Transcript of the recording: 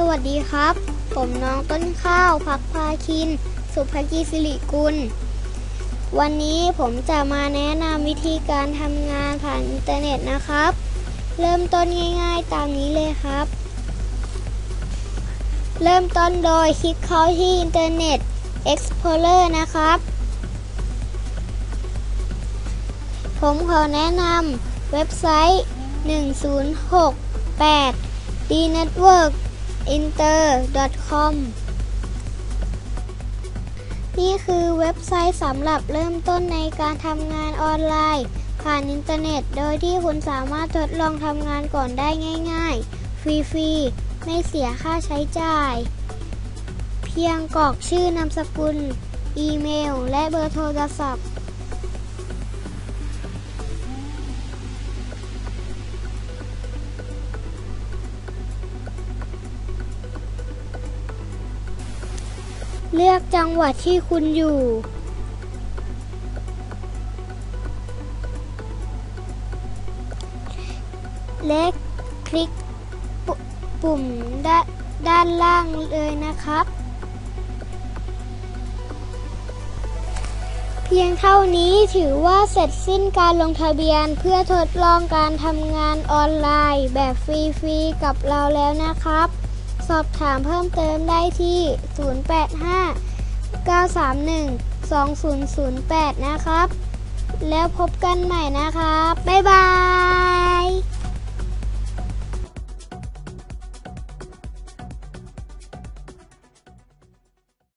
สวัสดีครับ ผมน้องต้นข้าวพักพาคิน สุภกีสิริกุล วันนี้ผมจะมาแนะนำวิธีการทำงานผ่านอินเทอร์เน็ตนะครับ เริ่มต้นง่ายๆ ตามนี้เลยครับ เริ่มต้นโดยคลิกเข้าที่อินเทอร์เน็ต Explorer นะครับ ผมขอแนะนำเว็บไซต์ 1068 inter.com นี่คือเว็บไซต์สำหรับเริ่มต้นในการทำงานออนไลน์ ผ่านอินเทอร์เน็ต โดยที่คุณสามารถทดลองทำงานก่อนได้ง่าย ๆ ฟรีๆ ไม่เสียค่าใช้จ่าย เพียงกรอกชื่อนามสกุล อีเมล และเบอร์โทรศัพท์ เลือกจังหวัดที่คุณอยู่ และคลิกปุปุ่มดด้านล่างเลยนะครับ เพียงเท่านี้ถือว่าเสร็จสิ้นการลงทะเบียนเพื่อทดลองการทำงานออนไลน์แบบฟรีๆกับเราแล้วนะครับ สอบถามเพิ่มเติมได้ที่ 085 931 2008 นะครับ แล้วพบกันใหม่นะครับ บ๊ายบาย